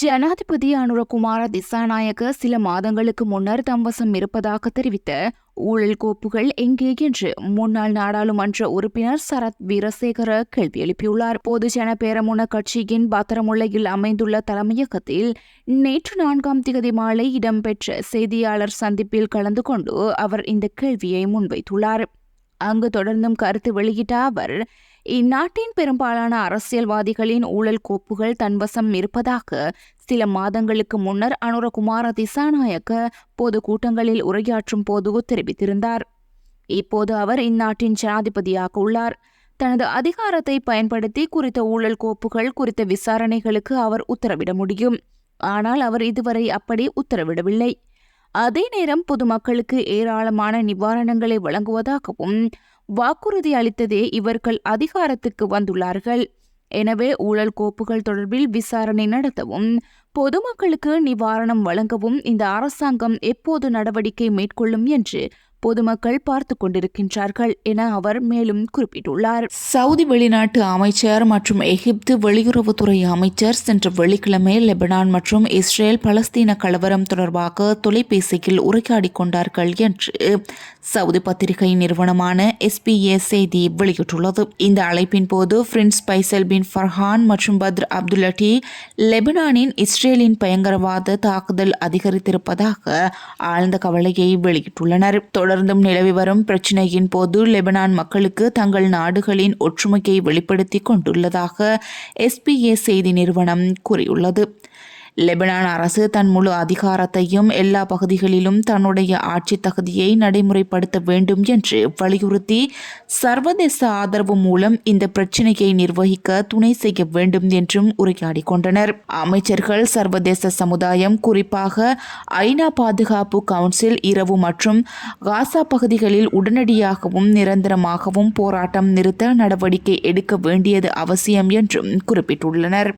ஜனாதிபதி அனுரகுமார திசாநாயக சில மாதங்களுக்கு முன்னர் தம்வசம் இருப்பதாக தெரிவித்த ஊழல் கோப்புகள் எங்கே என்று முன்னாள் நாடாளுமன்ற உறுப்பினர் சரத் வீரசேகர கேள்வி எழுப்பியுள்ளார். பொதுஜன பேரமுன கட்சியின் பத்திரமுல்லையில் அமைந்துள்ள தலைமையகத்தில் நேற்று நான்காம் திகதி மாலை இடம்பெற்ற செய்தியாளர் சந்திப்பில் கலந்து கொண்டு அவர் இந்த கேள்வியை முன்வைத்துள்ளார். அங்கு தொடர்ந்தும் கருத்து வெளியிட்ட அவர் இந்நாட்டின் பெரும்பாலான அரசியல்வாதிகளின் ஊழல் கோப்புகள் தன்வசம் இருப்பதாக சில மாதங்களுக்கு முன்னர் அனுரகுமார திசாநாயக்க பொது கூட்டங்களில் உரையாற்றும் போது தெரிவித்திருந்தார். இப்போது அவர் இந்நாட்டின் ஜனாதிபதியாக உள்ளார். தனது அதிகாரத்தை பயன்படுத்தி குறித்த ஊழல் கோப்புகள் குறித்த விசாரணைகளுக்கு அவர் உத்தரவிட முடியும். ஆனால் அவர் இதுவரை அப்படி உத்தரவிடவில்லை. அதே நேரம் பொதுமக்களுக்கு ஏராளமான நிவாரணங்களை வழங்குவதாகவும் வாக்குறுதி அளித்ததே இவர்கள் அதிகாரத்துக்கு வந்துள்ளார்கள். எனவே ஊழல் கோப்புகள் தொடர்பில் விசாரணை நடத்தவும் பொதுமக்களுக்கு நிவாரணம் வழங்கவும் இந்த அரசாங்கம் எப்போது நடவடிக்கை மேற்கொள்ளும் என்று பொதுமக்கள் பார்த்து கொண்டிருக்கின்றார்கள் என அவர் மேலும் குறிப்பிட்டுள்ளார். சவுதி வெளிநாட்டு அமைச்சர் மற்றும் எகிப்து வெளியுறவுத்துறை அமைச்சர் சென்ற வெள்ளிக்கிழமை லெபனான் மற்றும் இஸ்ரேல் பலஸ்தீன கலவரம் தொடர்பாக தொலைபேசியில் உரையாடி கொண்டார்கள் என்று சவுதி பத்திரிகை நிறுவனமான எஸ்பிஏ செய்தி வெளியிட்டுள்ளது. இந்த அழைப்பின் போது பிரின்ஸ் பைசல் பின் ஃபர்ஹான் மற்றும் பத்ர் அப்துல்லட்டி லெபனானின் இஸ்ரேலின் பயங்கரவாத தாக்குதல் அதிகரித்திருப்பதாக ஆழ்ந்த கவலையை வெளியிட்டுள்ளனர். தொடர் தொடர்ந்தும் நிலவி வரும் பிரச்சினையின் போது லெபனான் மக்களுக்கு தங்கள் நாடுகளின் ஒற்றுமையை வெளிப்படுத்தி கொண்டுள்ளதாக எஸ்பிஏ செய்தி நிறுவனம் கூறியுள்ளது. லெபனான் அரசு தன் முழு அதிகாரத்தையும் எல்லா பகுதிகளிலும் தன்னுடைய ஆட்சி தகுதியை நடைமுறைப்படுத்த வேண்டும் என்று வலியுறுத்தி சர்வதேச ஆதரவு மூலம் இந்த பிரச்சினையை நிர்வகிக்க துணை செய்ய வேண்டும் என்றும் உரையாடி கொண்டனர். அமைச்சர்கள் சர்வதேச சமுதாயம் குறிப்பாக ஐநா பாதுகாப்பு கவுன்சில் இரவு மற்றும் காசா பகுதிகளில் உடனடியாகவும் நிரந்தரமாகவும் போராட்டம் நிறுத்த நடவடிக்கை எடுக்க வேண்டியது அவசியம் என்றும் குறிப்பிட்டுள்ளனர்.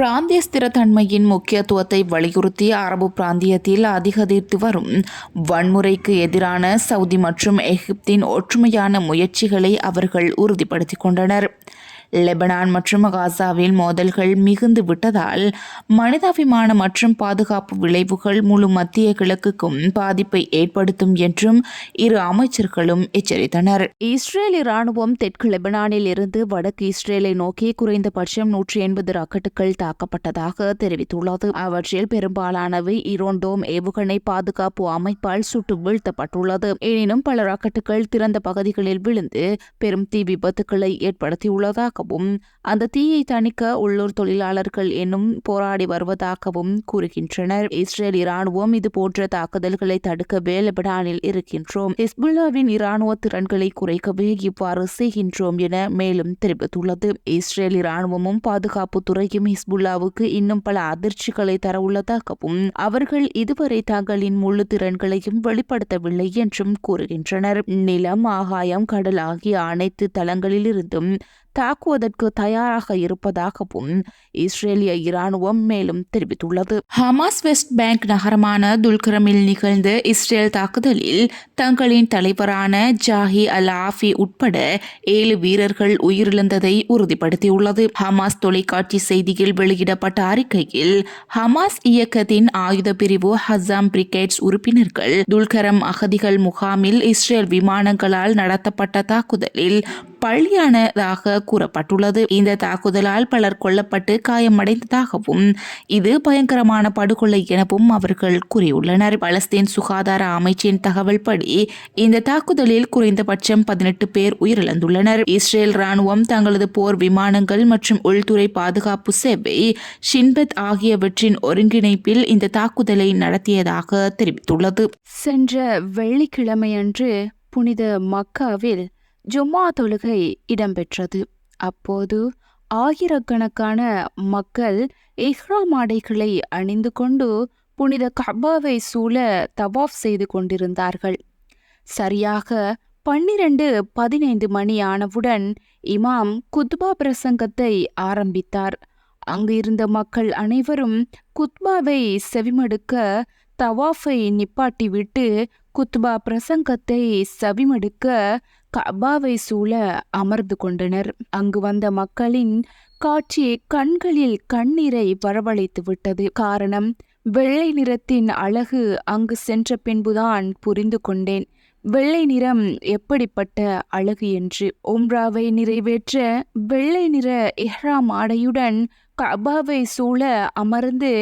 பிராந்திய ஸ்திரத்தன்மையின் முக்கியத்துவத்தை வலியுறுத்தி அரபு பிராந்தியத்தில் அதிகரித்து வரும் வன்முறைக்கு எதிரான சவுதி மற்றும் எகிப்தின் ஒற்றுமையான முயற்சிகளை அவர்கள் உறுதிப்படுத்திக் கொண்டனர். லெபனான் மற்றும் காசாவில் மோதல்கள் மிகுந்து விட்டதால் மனிதாபிமான மற்றும் பாதுகாப்பு விளைவுகள் முழு மத்திய கிழக்குக்கும் பாதிப்பை ஏற்படுத்தும் என்றும் இரு அமைச்சர்களும் எச்சரித்தனர். இஸ்ரேல் இராணுவம் தெற்கு லெபனானில் இருந்து வடக்கு இஸ்ரேலை நோக்கி குறைந்தபட்சம் நூற்றி எண்பது ராக்கெட்டுகள் தாக்கப்பட்டதாக தெரிவித்துள்ளது. அவற்றில் பெரும்பாலானவை இரோண்டோம் ஏவுகணை பாதுகாப்பு அமைப்பால் சுட்டு வீழ்த்தப்பட்டுள்ளது. எனினும் பல ராக்கெட்டுகள் திறந்த பகுதிகளில் விழுந்து பெரும் தீ விபத்துக்களை ஏற்படுத்தியுள்ளதாக வருவதாகவும் அந்த தீயை தணிக்க உள்ளூர் தொழிலாளர்கள் என்னும் போராடி வருவதாகவும் கூறுகின்றனர். இஸ்ரேல் இராணுவம் இது போன்ற தாக்குதல்களை தடுக்க வேலபடானில் இருக்கின்றோம். ஹிஸ்புல்லாவின் இராணுவ திறன்களை குறைக்கவே இவ்வாறு செய்கின்றோம் என மேலும் தெரிவித்துள்ளது. இஸ்ரேல் இராணுவமும் பாதுகாப்பு துறையும் ஹிஸ்புல்லாவுக்கு இன்னும் பல அதிர்ச்சிகளை தர உள்ளதாகவும் அவர்கள் இதுவரை தங்களின் முழு திறன்களையும் வெளிப்படுத்தவில்லை என்றும் கூறுகின்றனர். நிலம் ஆகாயம் கடல் ஆகிய அனைத்து தளங்களிலிருந்தும் தாக்குவதற்கு தயாராக இருப்பதாகவும் இஸ்ரேலிய இராணுவம் மேலும் தெரிவித்துள்ளது. ஹமாஸ் வெஸ்ட் பேங்க் நகரமான துல்கரமில் நிகழ்ந்த இஸ்ரேல் தாக்குதலில் தங்களின் தலைவரான ஜாஹி அல் ஆஃபி உட்பட ஏழு வீரர்கள் உயிரிழந்ததை உறுதிப்படுத்தியுள்ளது. ஹமாஸ் தொலைக்காட்சி செய்தியில் வெளியிடப்பட்ட அறிக்கையில் ஹமாஸ் இயக்கத்தின் ஆயுத பிரிவு ஹசாம் பிரிகேட்ஸ் உறுப்பினர்கள் துல்கரம் அகதிகள் முகாமில் இஸ்ரேல் விமானங்களால் நடத்தப்பட்ட தாக்குதலில் பள்ளியானதாக கூறப்பட்டுள்ளது. இந்த தாக்குதலால் பலர் கொல்லப்பட்டு காயமடைந்ததாகவும் இது பயங்கரமான படுகொலை எனவும் அவர்கள் கூறியுள்ளனர். பலஸ்தீன் சுகாதார அமைச்சின் தகவல் படி இந்த தாக்குதலில் குறைந்தபட்சம் பதினெட்டு பேர் உயிரிழந்துள்ளனர். இஸ்ரேல் ராணுவம் தங்களது போர் விமானங்கள் மற்றும் உள்துறை பாதுகாப்பு சேவை ஷின்பத் ஆகியவற்றின் ஒருங்கிணைப்பில் இந்த தாக்குதலை நடத்தியதாக தெரிவித்துள்ளது. சென்ற வெள்ளிக்கிழமையன்று புனித மக்காவில் ஜும்மா தொழுகை இடம்பெற்றது. அப்போது ஆயிரக்கணக்கான மக்கள் இஹ்ராம் ஆடைகளை அணிந்து கொண்டு புனித கபாவை சூழ தவாஃப் செய்து கொண்டிருந்தார்கள். சரியாக பன்னிரண்டு பதினைந்து மணி ஆனவுடன் இமாம் குத்பா பிரசங்கத்தை ஆரம்பித்தார். அங்கு இருந்த மக்கள் அனைவரும் குத்பாவை செவிமடுக்க தவாஃபை நிப்பாட்டிவிட்டு குத்பா பிரசங்கத்தை செவிமடுக்க கபாவை சூழ அமர்ந்து கொண்டனர். அங்கு வந்த மக்களின் காட்சி கண்களில் கண்ணீரை வரவழைத்து விட்டது. காரணம் வெள்ளை நிறத்தின் அழகு அங்கு சென்ற பின்புதான் புரிந்து கொண்டேன். வெள்ளை நிறம் எப்படிப்பட்ட அழகு என்று. ஓம்ராவை நிறைவேற்ற வெள்ளை நிற எஹ்ராம் ஆடையுடன் கபாவை சூழ அமர்ந்து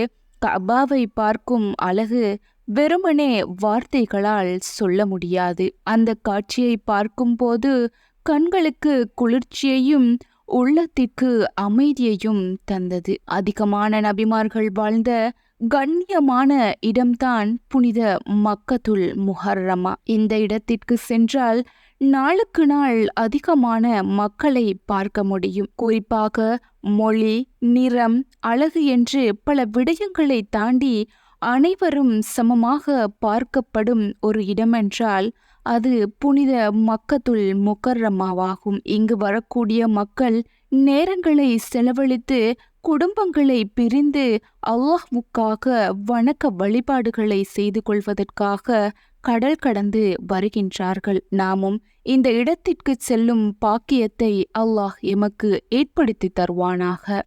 கபாவை பார்க்கும் அழகு வெறுமனே வார்த்தைகளால் சொல்ல முடியாது. அந்த காட்சியை பார்க்கும்போது கண்களுக்கு குளிர்ச்சியையும் உள்ளத்திற்கு அமைதியையும் தந்தது. அதிகமான நபிமார்கள் வாழ்ந்த கண்ணியமான இடம்தான் புனித மக்கத்துல் முஹர்ரமா. இந்த இடத்திற்கு சென்றால் நாளுக்கு நாள் அதிகமான மக்களை பார்க்க முடியும். குறிப்பாக மொழி நிறம் அழகு என்று பல விடயங்களை தாண்டி அனைவரும் சமமாக பார்க்கப்படும் ஒரு இடமென்றால் அது புனித மக்கத்துள் முக்கர்ரமாவாகும் இங்கு வரக்கூடிய மக்கள் நேரங்களை செலவழித்து குடும்பங்களை பிரிந்து அல்லாஹ்வுக்காக வணக்க வழிபாடுகளை செய்து கொள்வதற்காக கடல் கடந்து வருகின்றார்கள். நாமும் இந்த இடத்திற்கு செல்லும் பாக்கியத்தை அல்லாஹ் எமக்கு ஏற்படுத்தி தருவானாக.